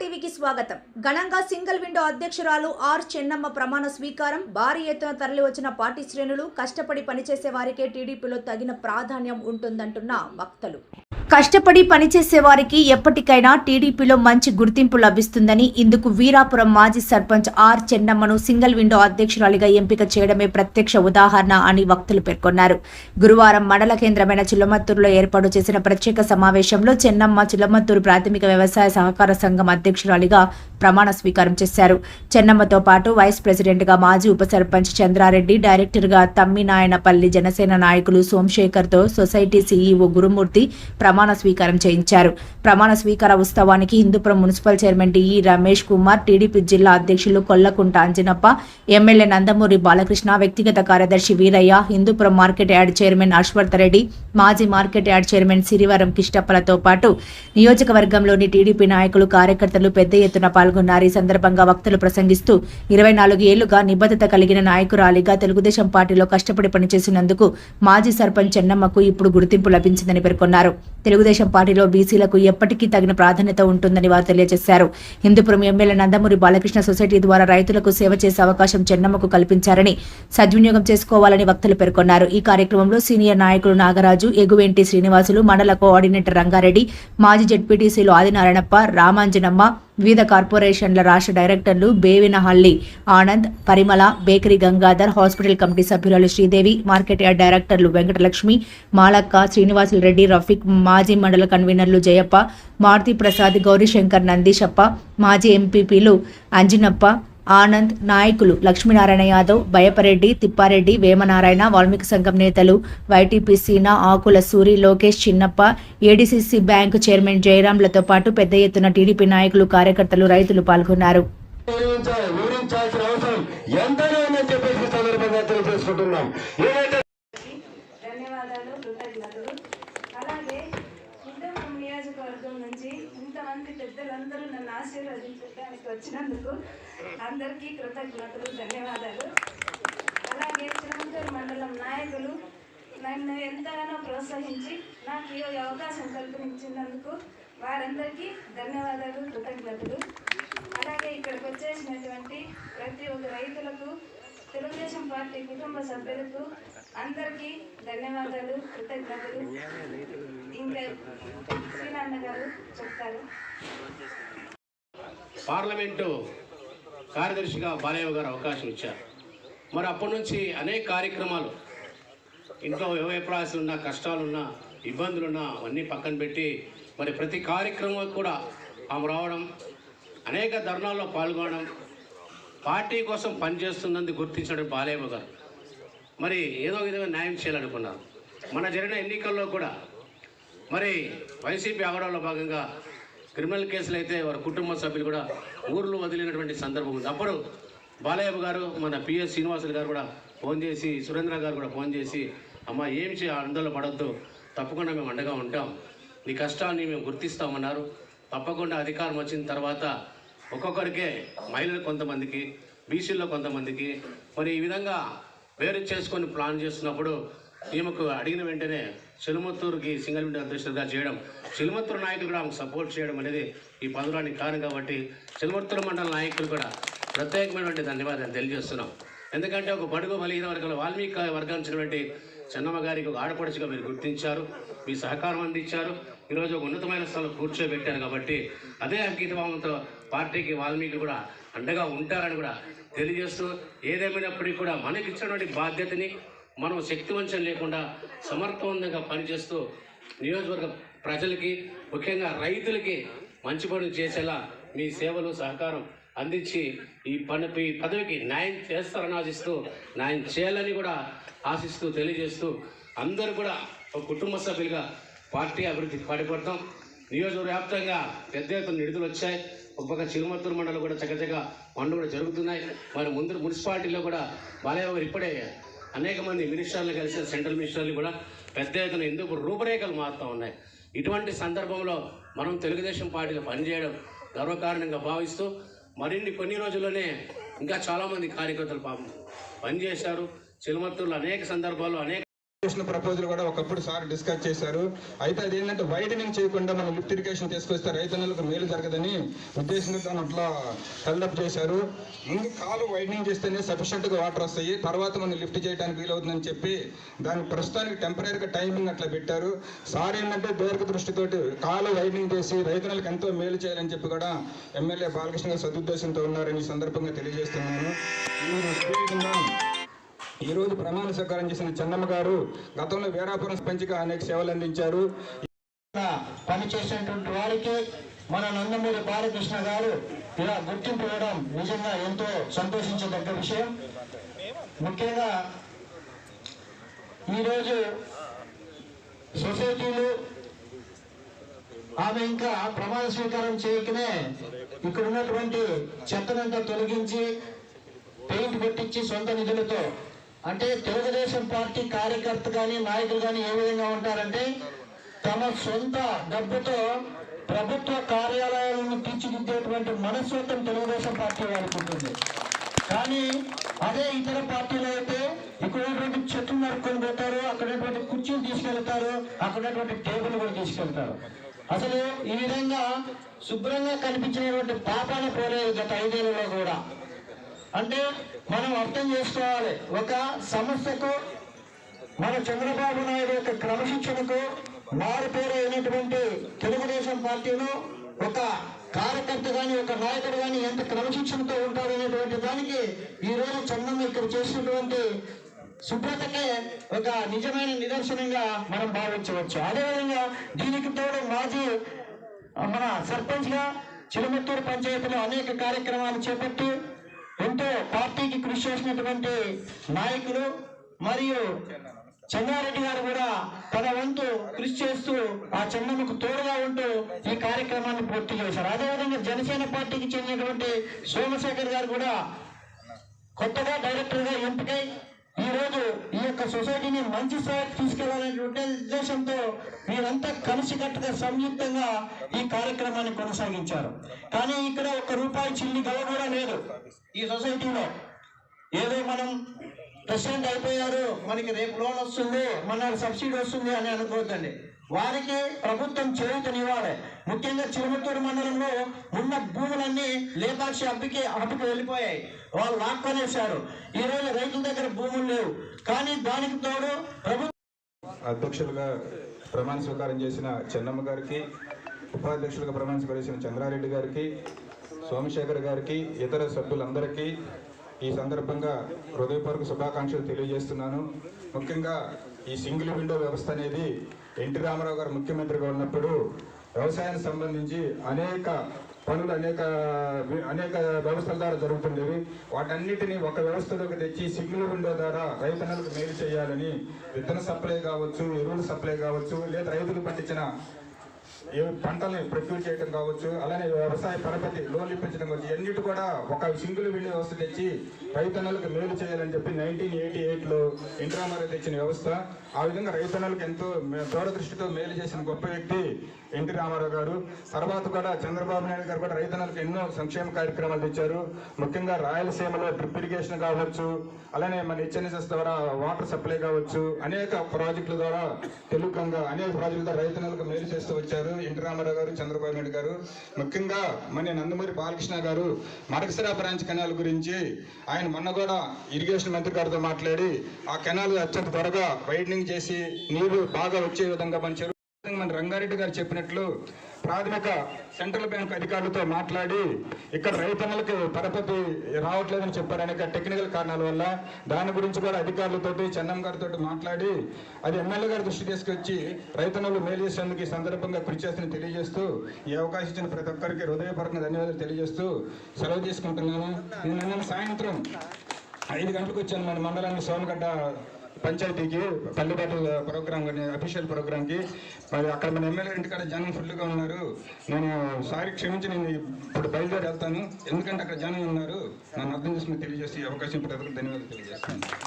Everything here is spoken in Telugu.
టీవీకి స్వాగతం. ఘనంగా సింగిల్ విండో అధ్యక్షురాలు ఆర్ చెన్నమ్మ ప్రమాణ స్వీకారం. భారీ ఎత్తున తరలివచ్చిన పార్టీ శ్రేణులు కష్టపడి పనిచేసే వారికే టీడీపీలో తగిన ప్రాధాన్యం ఉంటుందంటున్న వక్తలు. కష్టపడి పనిచేసే వారికి ఎప్పటికైనా టీడీపీలో మంచి గుర్తింపు లభిస్తుందని ఇందుకు వీరాపురం మాజీ సర్పంచ్ ఆర్ చెన్నమ్మను సింగిల్ విండో అధ్యక్షురాలిగా ఎంపిక చేయడమే ప్రత్యక్ష ఉదాహరణ అని వక్తలు పేర్కొన్నారు. గురువారం మండల కేంద్రమైన చిలమత్తూరులో ఏర్పాటు చేసిన ప్రత్యేక సమావేశంలో చెన్నమ్మ చిలమత్తూరు ప్రాథమిక వ్యవసాయ సహకార సంఘం అధ్యక్షురాలిగా ప్రమాణ స్వీకారం చేశారు. చెన్నమ్మతో పాటు వైస్ ప్రెసిడెంట్గా మాజీ ఉప సర్పంచ్ చంద్రారెడ్డి డైరెక్టర్గా తమ్మినాయనపల్లి జనసేన నాయకులు సోమశేఖర్తో సొసైటీ సీఈఓ గురుమూర్తి ప్రమాణ ప్రమాణ స్వీకారం చేయించారు. ప్రమాణ స్వీకార ఉత్సవానికి Hindupur municipal chairman DE Ramesh Kumar TDP జిల్లా అధ్యక్షులు కొల్లకుంట అంజనప్ప ఎమ్మెల్యే నందమూరి బాలకృష్ణ వ్యక్తిగత కార్యదర్శి Veeraiah Hindupur market yard chairman Ashwartha Reddy మాజీ మార్కెట్ యార్డ్ చైర్మన్ సిరివరం కిష్టప్పలతో పాటు నియోజకవర్గంలోని టీడీపీ నాయకులు కార్యకర్తలు పెద్ద ఎత్తున పాల్గొన్నారు. ఈ సందర్భంగా వక్తలు ప్రసంగిస్తూ ఇరవై నాలుగు ఏళ్ళుగా నిబద్ధత కలిగిన నాయకురాలిగా తెలుగుదేశం పార్టీలో కష్టపడి పనిచేసినందుకు మాజీ సర్పంచ్ చెన్నమ్మకు ఇప్పుడు గుర్తింపు లభించిందని పేర్కొన్నారు. తెలుగుదేశం పార్టీలో బీసీలకు ఎప్పటికీ తగిన ప్రాధాన్యత ఉంటుందని వారు తెలియజేశారు. హిందూపురం ఎమ్మెల్యే నందమూరి బాలకృష్ణ సొసైటీ ద్వారా రైతులకు సేవ చేసే అవకాశం చెన్నమ్మకు కల్పించారని సద్వినియోగం చేసుకోవాలని వక్తలు పేర్కొన్నారు. ఈ కార్యక్రమంలో సీనియర్ నాయకులు నాగరాజు ఎగువెంటి శ్రీనివాసులు మండల కోఆర్డినేటర్ రంగారెడ్డి మాజీ జడ్పీటీసీలు ఆదినారాయణప్ప రామాంజనమ్మ వివిధ కార్పొరేషన్ల రాష్ట్ర డైరెక్టర్లు Bevinahalli Anand Parimala bakery Gangadhar hospital committee సభ్యురాలు శ్రీదేవి మార్కెట్ యార్డ్ డైరెక్టర్లు వెంకటలక్ష్మి మాలక్క శ్రీనివాసులు రెడ్డి రఫీక్ మాజీ మండల కన్వీనర్లు జయప్ప మారుతి ప్రసాద్ గౌరీశంకర్ నందీశప్ప మాజీ ఎంపీపీలు అంజినప్ప ఆనంద్ నాయకులు లక్ష్మీనారాయణ యాదవ్ బయపరెడ్డి తిప్పారెడ్డి వేమనారాయణ వాల్మీకి సంఘం నేతలు YTP Seena Akula Suri Lokesh Chinnappa ADCC bank chairman జయరాంలతో పాటు పెద్ద ఎత్తున టీడీపీ నాయకులు కార్యకర్తలు రైతులు పాల్గొన్నారు. అవసరం ఉందని చెప్పేసి సందర్భంగా తెలియజేసుకుంటున్నాం ఏదైతే ధన్యవాదాలు కృతజ్ఞతలు అలాగే హిందూపురం నియోజకవర్గం నుంచి ప్రజలందరూ నన్ను ఆశీర్వదించడానికి వచ్చినందుకు అందరికీ కృతజ్ఞతలు ధన్యవాదాలు. అలాగే చిరంతూరు మండలం నాయకులు నన్ను ఎంతగానో ప్రోత్సహించి నాకు ఈ అవకాశం కల్పించినందుకు వారందరికీ ధన్యవాదాలు కృతజ్ఞతలు. అలాగే ఇక్కడికి వచ్చేసినటువంటి ప్రతి ఒక్క రైతు తెలుగుదేశం పార్టీ కుటుంబ సభ్యులకు అందరికీ ధన్యవాదాలు కృతజ్ఞతలు. ఇంకా శ్రీనాన్న గారు చెప్తారు. పార్లమెంటు కార్యదర్శిగా బాలయ్య గారు అవకాశం ఇచ్చారు. మరి అప్పటి నుంచి అనేక కార్యక్రమాలు ఇంట్లో వ్యవప్రాయాలున్నా కష్టాలున్నా ఇబ్బందులున్నా అవన్నీ పక్కన పెట్టి మరి ప్రతి కార్యక్రమం కూడా ఆమె రావడం అనేక ధర్నాల్లో పాల్గొనడం పార్టీ కోసం పనిచేస్తుందని గుర్తించడం బాలయ్య గారు మరి ఏదో విధంగా న్యాయం చేయాలనుకున్నారు. మన జరిగిన ఎన్నికల్లో కూడా మరి వైసీపీ ఆవరణలో భాగంగా క్రిమినల్ కేసులు అయితే వారి కుటుంబ సభ్యులు కూడా ఊర్లు వదిలినటువంటి సందర్భం ఉంది. అప్పుడు బాలయ్య గారు మన పిఎస్ శ్రీనివాసులు గారు కూడా ఫోన్ చేసి సురేంద్ర గారు కూడా ఫోన్ చేసి అమ్మ ఏం చే ఆందోళన పడద్దు. తప్పకుండా మేము అండగా ఉంటాం. నీ కష్టాన్ని మేము గుర్తిస్తామన్నారు. తప్పకుండా అధికారం వచ్చిన తర్వాత ఒక్కొక్కరికే మహిళలు కొంతమందికి బీసీల్లో కొంతమందికి. మరి ఈ విధంగా వేరు చేసుకొని ప్లాన్ చేస్తున్నప్పుడు ఈమెకు అడిగిన వెంటనే చిలుమత్తూరుకి సింగల్ విండో అధ్యక్షుడిగా చేయడం చిలుమత్తూరు నాయకులు కూడా ఆమెకు సపోర్ట్ చేయడం అనేది ఈ పదవురానికి కారణం కాబట్టి చిలుమత్తూరు మండల నాయకులు కూడా ప్రత్యేకమైనటువంటి ధన్యవాదాలు తెలియజేస్తున్నాం. ఎందుకంటే ఒక బడుగు బలహీన వర్గాల వాల్మీకి వర్గాంచినటువంటి చెన్నమ్మ గారికి ఒక ఆడపడుచుగా మీరు గుర్తించారు మీ సహకారం అందించారు. ఈరోజు ఒక ఉన్నతమైన స్థలంలో కూర్చోబెట్టారు కాబట్టి అదే అంకితభావంతో పార్టీకి వాల్మీకి కూడా అండగా ఉంటారని కూడా తెలియజేస్తూ ఏదేమైనప్పటికీ కూడా మనకి ఇచ్చినటువంటి బాధ్యతని మనం శక్తివంచం లేకుండా సమర్థవంతంగా పనిచేస్తూ నియోజకవర్గ ప్రజలకి ముఖ్యంగా రైతులకి మంచి పనులు చేసేలా మీ సేవలు సహకారం అందించి ఈ పని ఈ పదవికి న్యాయం చేస్తారని ఆశిస్తూ న్యాయం చేయాలని కూడా ఆశిస్తూ తెలియజేస్తూ అందరూ కూడా ఒక కుటుంబ సభ్యులుగా పార్టీ అభివృద్ధికి పాటుపడతాం. నియోజకవ్యాప్తంగా పెద్ద ఎత్తున నిధులు వచ్చాయి. ఒక పక్క చిరుమత్తూరు మండలం కూడా చక్కచక్క పనులు కూడా జరుగుతున్నాయి. మరి ముందు మున్సిపాలిటీలో కూడా బాలయ్య గారు ఇప్పుడే అనేక మంది మినిస్టర్లు కలిసి సెంట్రల్ మినిస్టర్లు కూడా పెద్ద ఎత్తున ఎందుకు రూపురేఖలు మారుతూ ఉన్నాయి. ఇటువంటి సందర్భంలో మనం తెలుగుదేశం పార్టీలో పనిచేయడం గర్వకారణంగా భావిస్తూ మరిన్ని కొన్ని రోజుల్లోనే ఇంకా చాలామంది కార్యకర్తలు పాపం పనిచేశారు. చిలుమత్తూరులో అనేక సందర్భాల్లో అనేక ఇరిగేషన్ ప్రపోజల్ కూడా ఒకప్పుడు సార్ డిస్కస్ చేశారు. అయితే అది ఏంటంటే వైడనింగ్ చేయకుండా మనం లిఫ్ట్ ఇరిగేషన్ తీసుకొస్తే రైతన్నులకు మేలు జరగదని ఉద్దేశంతో దాన్ని అట్లా హెల్డప్ చేశారు. ముందు కాలు వైడనింగ్ చేస్తేనే సఫిషియెంట్గా వాటర్ వస్తాయి. తర్వాత మనం లిఫ్ట్ చేయడానికి వీలవుతుందని చెప్పి దాని ప్రస్తుతానికి టెంపరీగా టైమింగ్ అట్లా పెట్టారు. సార్ ఏంటంటే దీర్ఘ దృష్టితోటి కాలు వైడనింగ్ చేసి రైతన్నులకు ఎంతో మేలు చేయాలని చెప్పి కూడా ఎమ్మెల్యే బాలకృష్ణ గారు సదుద్దేశంతో ఉన్నారని ఈ సందర్భంగా తెలియజేస్తున్నాను. ఈ రోజు ప్రమాణ స్వీకారం చేసిన చందమ్మ గారు గతంలో వీరాపురం పంచిక అనేక సేవలు అందించారు. పనిచేసినటువంటి వారికి మన నందమూరి బాలకృష్ణ గారు ఇలా గుర్తింపు ఇవ్వడం నిజంగా ఎంతో సంతోషించదగ్గ విషయం. ముఖ్యంగా ఈరోజు సొసైటీలు ఆమె ఇంకా ప్రమాణ స్వీకారం చేయకనే ఇక్కడ ఉన్నటువంటి చెత్తనంతా తొలగించి పెయింట్ కొట్టించి సొంత నిధులతో అంటే తెలుగుదేశం పార్టీ కార్యకర్త కానీ నాయకులు కానీ ఏ విధంగా ఉంటారంటే తమ సొంత డబ్బుతో ప్రభుత్వ కార్యాలయాలను తీర్చిదిద్దేటువంటి మనస్తత్వం తెలుగుదేశం పార్టీ వారికి ఉంటుంది. కానీ అదే ఇతర పార్టీలు అయితే ఇక్కడ చెట్లు నరుక్కొని పోతారు అక్కడటువంటి కుర్చీలు తీసుకెళ్తారు అక్కడటువంటి టేబుల్ కూడా తీసుకెళ్తారు. అసలు ఈ విధంగా శుభ్రంగా కనిపించినటువంటి పాపాన పోలేదు గత ఐదేళ్ళలో కూడా. అంటే మనం అర్థం చేసుకోవాలి. ఒక సంస్థకు మన చంద్రబాబు నాయుడు యొక్క క్రమశిక్షణకు మారు పేరు అయినటువంటి తెలుగుదేశం పార్టీను ఒక కార్యకర్త కానీ ఒక నాయకుడు కానీ ఎంత క్రమశిక్షణతో ఉంటారు అనేటువంటి దానికి ఈ రోజు చంద్రమ్మ ఇక్కడ చేసినటువంటి శుభ్రతకే ఒక నిజమైన నిదర్శనంగా మనం భావించవచ్చు. అదేవిధంగా దీనికి తోడు మాజీ మన సర్పంచ్గా చిరుమత్తూరు పంచాయతీలో అనేక కార్యక్రమాలు చేపట్టి ఎంతో పార్టీకి కృషి చేసినటువంటి నాయకులు మరియు చెన్నారెడ్డి గారు కూడా తన వంతు కృషి చేస్తూ ఆ చెన్నమ్మకు తోడుగా ఉంటూ ఈ కార్యక్రమాన్ని పూర్తి చేశారు. అదేవిధంగా జనసేన పార్టీకి చెందినటువంటి సోమశేఖర్ గారు కూడా కొత్తగా డైరెక్టర్గా ఎంపికై ఈ రోజు ఈ యొక్క సొసైటీని మంచి స్థాయికి తీసుకెళ్ళాలనే ఉద్దేశంతో వీరంతా కలిసికట్టుగా సంయుక్తంగా ఈ కార్యక్రమాన్ని కొనసాగించారు. కానీ ఇక్కడ ఒక రూపాయి చిల్లి గల కూడా లేదు ఈ సొసైటీలో. ఏదో మనం ప్రెసిడెంట్ అయిపోయారు మనకి రేపు లోన్ వస్తుంది మన సబ్సిడీ వస్తుంది అని అనుకోవద్దండి వారికి ప్రభుత్వం చేయూతనివ్వాలి. ముఖ్యంగా చిరుమత్తూరు మండలంలో ఉన్న భూములన్నీ లేపాక్షి అబ్బికి అబ్బికి వెళ్ళిపోయాయి. వాళ్ళు లాక్కొనేశారు. ఈ రైతుల దగ్గర భూములు లేవు. కానీ దానికి తోడు ప్రభుత్వం అధ్యక్షులుగా ప్రమాణ స్వీకారం చేసిన చెన్నమ్మ గారికి ఉపాధ్యక్షులుగా ప్రమాణ స్వీకారం చేసిన చంద్రారెడ్డి గారికి సోమశేఖర్ గారికి ఇతర సభ్యులందరికీ ఈ సందర్భంగా హృదయపూర్వక శుభాకాంక్షలు తెలియజేస్తున్నాను. ముఖ్యంగా ఈ సింగిల్ విండో వ్యవస్థ అనేది ఎన్టీ రామారావు గారు ముఖ్యమంత్రిగా ఉన్నప్పుడు వ్యవసాయానికి సంబంధించి అనేక పనులు అనేక అనేక వ్యవస్థల ద్వారా జరుగుతుండేవి. వాటన్నిటిని ఒక వ్యవస్థలోకి తెచ్చి సింగిల్ విండో ద్వారా రైతన్నలకు మేలు చేయాలని విత్తన సప్లై కావచ్చు ఎరువులు సప్లై కావచ్చు లేదా రైతులు పండించిన ఏ పంటల్ని ప్రొక్యూర్ చేయడం కావచ్చు అలానే వ్యవసాయ పరపతి లోన్లు ఇప్పించడం కావచ్చు ఎన్నిటి కూడా ఒక సింగిల్ విండో వ్యవస్థ తెచ్చి రైతన్నలకు మేలు చేయాలని చెప్పి నైన్టీన్ ఎయిటీ ఎయిట్లో ఇంట్రామారా తెచ్చిన వ్యవస్థ ఆ విధంగా రైతన్నలకు ఎంతో దూరదృష్టితో మేలు చేసిన గొప్ప వ్యక్తి ఎన్టీ రామారావు గారు. తర్వాత కూడా చంద్రబాబు నాయుడు గారు కూడా రైతన్నలకు ఎన్నో సంక్షేమ కార్యక్రమాలు తెచ్చారు. ముఖ్యంగా రాయలసీమలో డ్రిప్ ఇరిగేషన్ కావచ్చు అలానే మన హెచ్ఎన్ఎస్ఎస్ ద్వారా వాటర్ సప్లై కావచ్చు అనేక ప్రాజెక్టుల ద్వారా తెలుగుగా అనేక ప్రాజెక్టుల ద్వారా రైతన్నలకు మేలు చేస్తూ వచ్చారు ఎన్టీ రామారావు గారు చంద్రబాబు నాయుడు గారు. ముఖ్యంగా మన నందమూరి బాలకృష్ణ గారు మడకసిరా బ్రాంచ్ కెనాల్ గురించి ఆయన ఆయన మొన్న కూడా ఇరిగేషన్ మంత్రి గారితో మాట్లాడి ఆ కెనాల్ అత్యంత త్వరగా వైడనింగ్ చేసి నీరు బాగా వచ్చే విధంగా మన మన రంగారెడ్డి గారు చెప్పినట్లు ప్రాథమిక సెంట్రల్ బ్యాంక్ అధికారులతో మాట్లాడి ఇక్కడ రైతన్నలకు పరపతి రావట్లేదని చెప్పారు. అనేక టెక్నికల్ కారణాల వల్ల దాని గురించి కూడా అధికారులతోటి చెన్నం గారితో మాట్లాడి అది ఎమ్మెల్యే గారి దృష్టి తీసుకొచ్చి రైతన్నలు మేలు చేసేందుకు ఈ సందర్భంగా కృషి చేస్తున్న తెలియజేస్తూ ఈ అవకాశం ఇచ్చిన ప్రతి ఒక్కరికి హృదయపూర్వక ధన్యవాదాలు తెలియజేస్తూ సెలవు తీసుకుంటున్నాను. నేను నిన్న సాయంత్రం ఐదు గంటలకు వచ్చాను మన మండలానికి సోమగడ్డ పంచాయతీకి పల్లెపాటు ప్రోగ్రామ్ అఫీషియల్ ప్రోగ్రామ్కి మరి అక్కడ మన ఎమ్మెల్యే ఇంటికాడ జనం ఫుల్గా ఉన్నారు. నేను సారీ క్షమించి నేను ఇప్పుడు బయలుదేరి వెళ్తాను. ఎందుకంటే అక్కడ జనం ఉన్నారు. నన్ను అర్థం చేసుకుని తెలియజేసి అవకాశం ఇప్పుడు ఒక్కరికి ధన్యవాదాలు తెలియజేస్తాను.